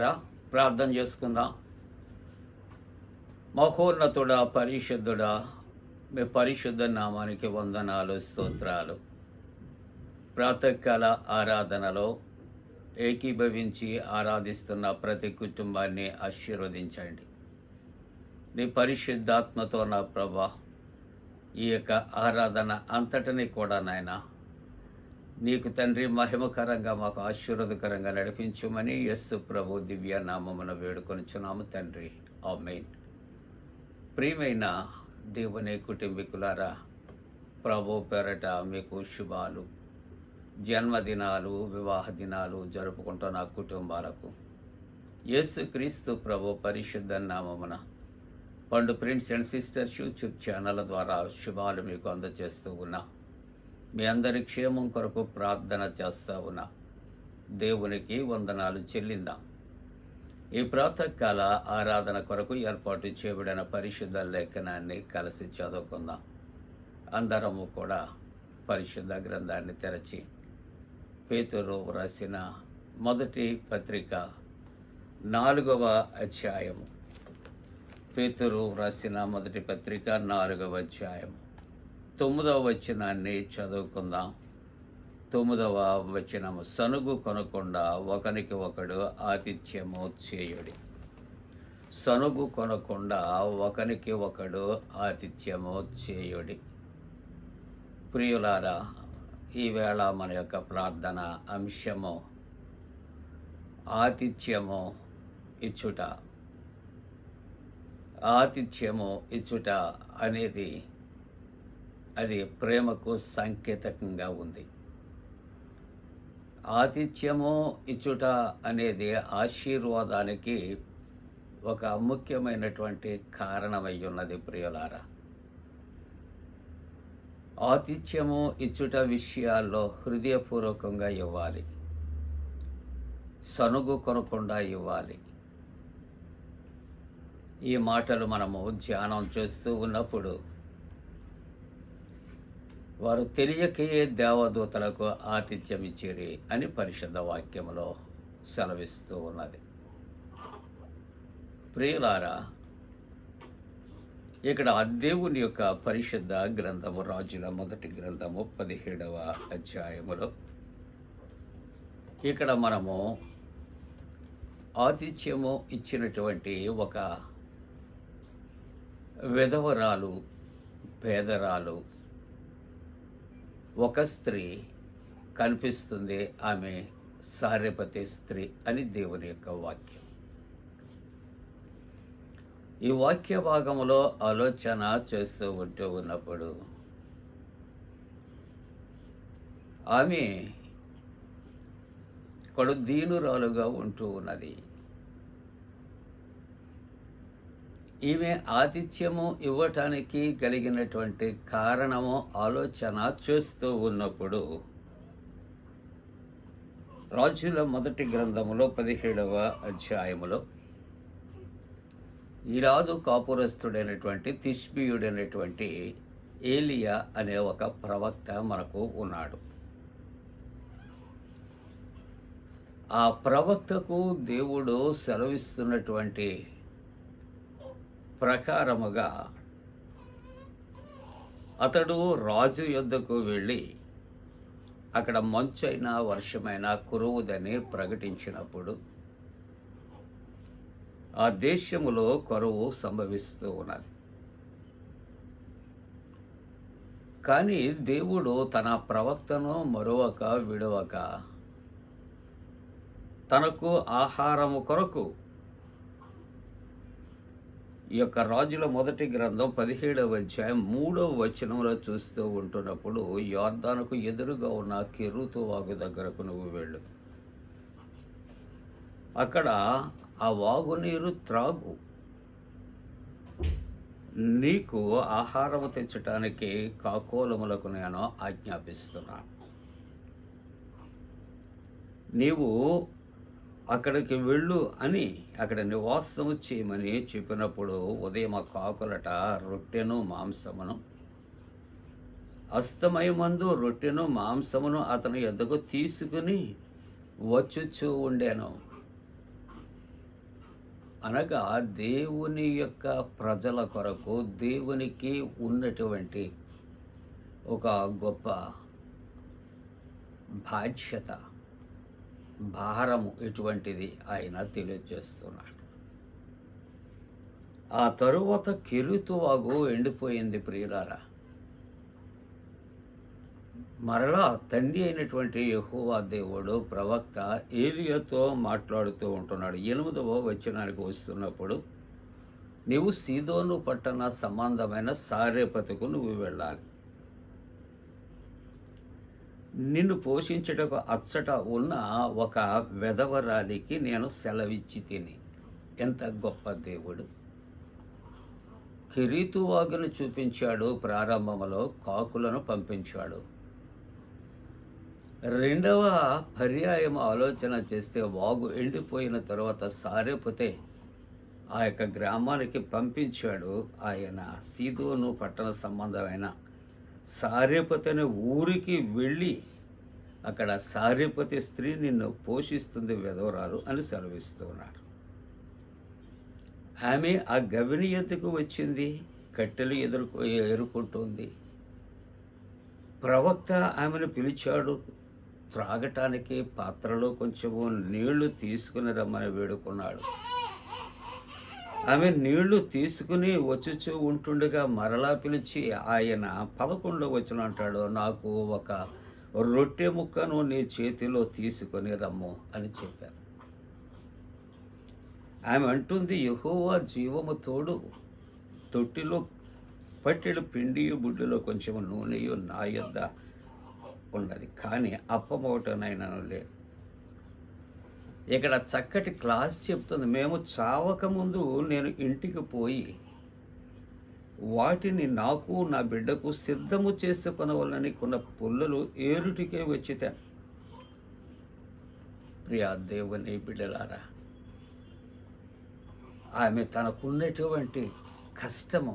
ప్రియులారా ప్రార్థన చేసుకుందాం. మహోన్నతుడా పరిశుద్ధుడా మీ పరిశుద్ధ నామానికి వందనాలు స్తోత్రాలు. ప్రాతకాల ఆరాధనలో ఏకీభవించి ఆరాధిస్తున్న ప్రతి కుటుంబాన్ని ఆశీర్వదించండి. నీ పరిశుద్ధాత్మతో నా ప్రభా ఈ యొక్క ఆరాధన అంతటిని కూడా నాయనా నీకు తండ్రి మహిమకరంగా మాకు ఆశీర్వదకరంగా నడిపించుమని యస్సు ప్రభు దివ్య నామమున వేడుకొనిచున్నాము తండ్రి. ఆ మెయిన్ ప్రియమైన దేవుని కుటుంబీకులారా ప్రభు పేరట మీకు శుభాలు. జన్మదినాలు వివాహ దినాలు జరుపుకుంటున్న కుటుంబాలకు యేసు క్రీస్తు ప్రభు పరిశుద్ధ నామమున Pandu prince and sisters YouTube channel ద్వారా శుభాలు మీకు అందజేస్తూ ఉన్నా. మీ అందరి క్షేమం కొరకు ప్రార్థన చేస్తా ఉన్నా దేవునికి వందనాలు చెల్లిందాం. ఈ ప్రాతకాల ఆరాధన కొరకు ఏర్పాటు చేయబడిన పరిశుద్ధ లేఖనాన్ని కలిసి చదువుకుందాం. అందరము కూడా పరిశుద్ధ గ్రంథాన్ని తెరచి పేతురు వ్రాసిన మొదటి పత్రిక నాలుగవ అధ్యాయము. పేతురు వ్రాసిన మొదటి పత్రిక నాలుగవ అధ్యాయము. తొమ్మిదవ వచనాన్ని చదువుకుందాం. తొమ్మిదవ వచనము సనుగు కొనకుండా ఒకనికి ఒకడు ఆతిథ్యము చేయుడి. సనుగు కొనకుండా ఒకనికి ఒకడు ఆతిథ్యము చేయుడి. ప్రియులారా ఈవేళ మన యొక్క ప్రార్థన అంశము ఆతిథ్యము ఇచ్చుట. ఆతిథ్యము ఇచ్చుట అనేది అది ప్రేమకు సంకేతకంగా ఉంది. ఆతిథ్యము ఇచ్చుట అనేది ఆశీర్వాదానికి ఒక ముఖ్యమైనటువంటి కారణమై ఉన్నది ప్రియులారా. ఆతిథ్యము ఇచ్చుట విషయాల్లో హృదయపూర్వకంగా ఇవ్వాలి. సనుగు కొనకుండా ఇవ్వాలి. ఈ మాటలు మనము ధ్యానం చేస్తూ ఉన్నప్పుడు వారు తెలియకయే దేవదూతలకు ఆతిథ్యం ఇచ్చిరి అని పరిశుద్ధ వాక్యంలో సెలవిస్తూ ఉన్నది. ప్రియులారా ఇక్కడ ఆ దేవుని యొక్క పరిశుద్ధ గ్రంథము రాజుల మొదటి గ్రంథము పదిహేడవ అధ్యాయములో ఇక్కడ మనము ఆతిథ్యము ఇచ్చినటువంటి ఒక విధవరాలు పేదరాలు ఒక స్త్రీ కనిపిస్తుంది ఆమె సార్యపతి స్త్రీ అని దేవుని యొక్క వాక్యం. ఈ వాక్య భాగంలో ఆలోచన చేస్తూ ఉంటూ ఉన్నప్పుడు ఆమె కొడు దీనురాలుగా ఉంటూ ఉన్నది. ఈమె ఆతిథ్యము ఇవ్వటానికి కలిగినటువంటి కారణము ఆలోచన చేస్తూ ఉన్నప్పుడు రాజుల మొదటి గ్రంథములో పదిహేడవ అధ్యాయములో ఈరాదు కాపురస్తుడైనటువంటి తిష్బియుడైనటువంటి ఏలియా అనే ఒక ప్రవక్త మనకు ఉన్నాడు. ఆ ప్రవక్తకు దేవుడు సెలవిస్తున్నటువంటి ప్రకారముగా అతడు రాజు యొద్దకు వెళ్ళి అక్కడ మంచైనా వర్షమైనా కురువుదని ప్రకటించినప్పుడు ఆ దేశములో కరువు సంభవిస్తూ ఉన్నది. కానీ దేవుడు తన ప్రవక్తను మరొక విడవక తనకు ఆహారము కొరకు ఈ యొక్క రాజుల మొదటి గ్రంథం పదిహేడవ అధ్యాయం మూడవ వచనంలో చూస్తూ ఉంటున్నప్పుడు యోర్దానుకు ఎదురుగా ఉన్న కెరుతు వాగు దగ్గరకు నువ్వు వెళ్ళు. అక్కడ ఆ వాగు నీరు త్రాగు. నీకు ఆహారం తెచ్చటానికి కాకోలములకు నేను ఆజ్ఞాపిస్తున్నాను నీవు అక్కడికి వెళ్ళు అని అక్కడ నివాసం చేయమని చెప్పినప్పుడు ఉదయం ఆ కాకులట రొట్టెను మాంసమును అస్తమయమందు రొట్టెను మాంసమును అతని ఎద్దకు తీసుకుని వచ్చుచూ ఉండేను. అనగా దేవుని యొక్క ప్రజల కొరకు దేవునికి ఉన్నటువంటి ఒక గొప్ప బాధ్యత. భారము ఎటువంటిది ఆయన తెలియజేస్తున్నాడు. ఆ తరువాత కిరుతువాగు ఎండిపోయింది ప్రియులారా. మరలా తండ్రి అయినటువంటి యెహోవా దేవుడు ప్రవక్త ఏలియాతో మాట్లాడుతూ ఉంటున్నాడు. ఎనిమిదవ వచనానికి వస్తున్నప్పుడు నీవు సీదోను పట్టణ సంబంధమైన సారేపతకు నువ్వు వెళ్ళాలి. నిన్ను పోషించుటకు అచ్చట ఉన్న ఒక వెధవరాలికి నేను సెలవిచ్చి తిని. ఎంత గొప్ప దేవుడు. కిరీతువాగును చూపించాడు ప్రారంభంలో కాకులను పంపించాడు. రెండవ పర్యాయం ఆలోచన చేస్తే వాగు ఎండిపోయిన తర్వాత సారేపోతే ఆ యొక్క గ్రామానికి పంపించాడు ఆయన సీదోను పట్టణ సంబంధమైన సార్యపతి అనే ఊరికి వెళ్ళి అక్కడ సార్యపతి స్త్రీ నిన్ను పోషిస్తుంది వెదవరాలు అని సెలవిస్తున్నాడు ఆమె ఆ గవిని ఎద్దుకు వచ్చింది కట్టెలు ఎదుర్కొ ఎదుర్కొంటుంది ప్రవక్త ఆమెను పిలిచాడు త్రాగటానికి పాత్రలో కొంచెము నీళ్ళు తీసుకుని రమ్మని వేడుకున్నాడు. ఆమె నీళ్ళు తీసుకుని వచ్చుచూ ఉంటుండగా మరలా పిలిచి ఆయన పదకొండో వచ్చిన అంటాడు నాకు ఒక రొట్టె ముక్కను నీ చేతిలో తీసుకొని రమ్ము అని చెప్పారు. ఆమె అంటుంది యహోవా జీవము తోడు తొట్టిలో పట్టెడు పిండి బుడ్డిలో కొంచెం నూనెయు నా యొద్ద ఉన్నది. కానీ అప్పమవటనైనా లేదు ఇక్కడ చక్కటి క్లాస్ చెప్తుంది. మేము చావకముందు నేను ఇంటికి పోయి వాటిని నాకు నా బిడ్డకు సిద్ధము చేసుకొనవలని కొన్న పుల్లలు ఏరుటికే వచ్చితే. ప్రియా దేవుని బిడ్డలారా ఆమె తనకున్నటువంటి కష్టము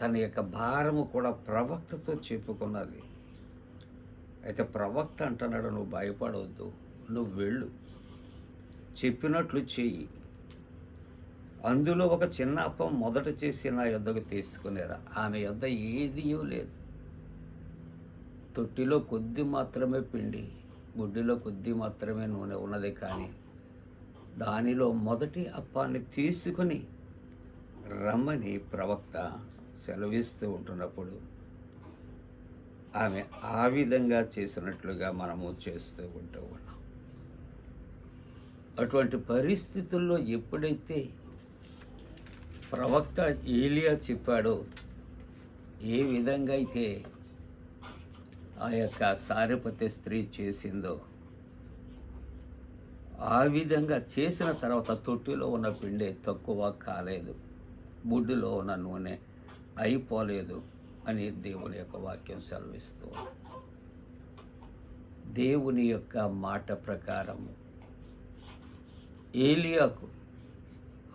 తన యొక్క భారము కూడా ప్రవక్తతో చెప్పుకున్నది. అయితే ప్రవక్త అంటున్నాడు నువ్వు భయపడవద్దు నువ్వు వెళ్ళు చెప్పినట్లు చెయ్యి. అందులో ఒక చిన్న అప్పం మొదట చేసి నా యొద్దకు తీసుకునేరా. ఆమె యొద్ద ఏది లేదు. తొట్టిలో కొద్ది మాత్రమే పిండి గుడ్డిలో కొద్ది మాత్రమే నూనె ఉన్నది కానీ దానిలో మొదటి అప్పాన్ని తీసుకుని రమ్మని ప్రవక్త సెలవిస్తూ ఉంటున్నప్పుడు ఆమె ఆ విధంగా చేసినట్లుగా మనము చేస్తూ ఉంటూ ఉన్నాం. అటువంటి పరిస్థితుల్లో ఎప్పుడైతే ప్రవక్త ఏలియా చెప్పాడో ఏ విధంగా అయితే ఆ యొక్క సారపతి స్త్రీ చేసిందో ఆ విధంగా చేసిన తర్వాత తొట్టిలో ఉన్న పిండి తక్కువ కాలేదు బుడ్డులో ఉన్న నూనె అయిపోలేదు అని దేవుని యొక్క వాక్యం సెలవిస్తూ దేవుని యొక్క మాట ప్రకారము ఏలియాకు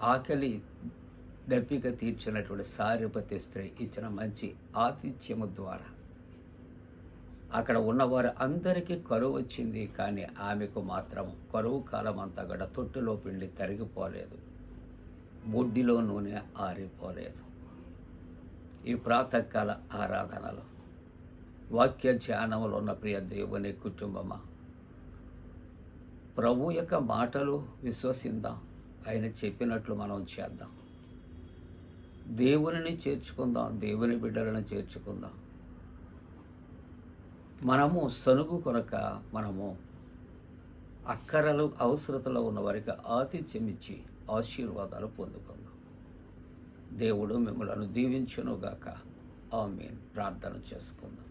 ఆకలి దప్పిక తీర్చినటువంటి సారిపతి స్త్రీ ఇచ్చిన మంచి ఆతిథ్యము ద్వారా. అక్కడ ఉన్నవారు అందరికీ కరువు వచ్చింది కానీ ఆమెకు మాత్రం కరువు కాలం అంతా కూడా తొట్టులో పిండి తరిగిపోలేదు. బొడ్డిలో నూనె ఆరిపోలేదు. ఈ ప్రాతకాల ఆరాధనలో వాక్య ధ్యానంలో ఉన్న ప్రియ దేవుని కుటుంబమా? ప్రభు యొక్క మాటలు విశ్వసిద్దాం. ఆయన చెప్పినట్లు మనం చేద్దాం. దేవునిని చేర్చుకుందాం దేవుని బిడ్డలను చేర్చుకుందాం. మనము సనుగు కొనక మనము అక్కరలు అవసరతలో ఉన్న వారికి ఆతిథ్యమిచ్చి ఆశీర్వాదాలు పొందుకుందాం. దేవుడు మిమ్మలను దీవించునుగాక. ఆమె ప్రార్థన చేసుకుందాం.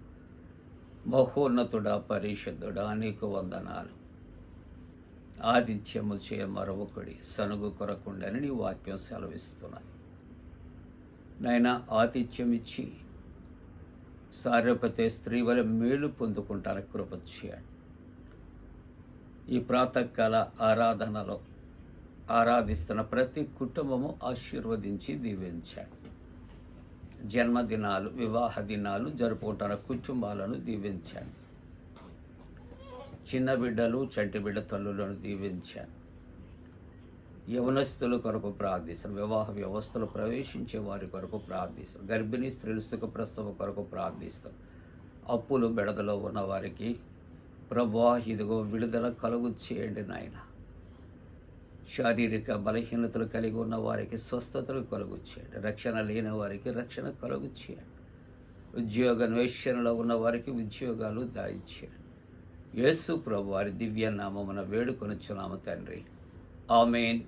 మహోన్నతుడా పరిషత్తుడా నీకు వందనాలు. ఆతిథ్యము చేయ మరొకడి సనుగు కొరకుండని నీ వాక్యం సెలవిస్తున్నది. నాయన ఆతిథ్యం ఇచ్చి సారపతే స్త్రీ వల్ల మేలు పొందుకుంటానికి కృప చేయండి. ఈ ప్రాతకాల ఆరాధనలో ఆరాధిస్తున్న ప్రతి కుటుంబము ఆశీర్వదించి దీవించండి. జన్మదినాలు వివాహ దినాలు జరుపుకుంటున్న కుటుంబాలను దీవించండి. చిన్న బిడ్డలు చంటి బిడ్డ తల్లులను దీవించాను. యవనస్తుల కొరకు ప్రార్థిస్తాం వివాహ వ్యవస్థలో ప్రవేశించే వారి కొరకు ప్రార్థిస్తాం గర్భిణీ స్త్రీలు సుఖప్రసవ కొరకు ప్రార్థిస్తాం అప్పులు బెడదలో ఉన్న వారికి ప్రభా ఇదిగో విడుదల కలుగు చేయండి నాయన. శారీరక బలహీనతలు కలిగి ఉన్న వారికి స్వస్థతలు కలుగు చేయండి. రక్షణ లేని వారికి రక్షణ కలుగు చేయండి. ఉద్యోగ అన్వేషణలో ఉన్న వారికి ఉద్యోగాలు దాయిచేయండి యేసు ప్రభు వారి దివ్య నామమున వేడుకొనుచున్నాము తండ్రి. ఆమెన్.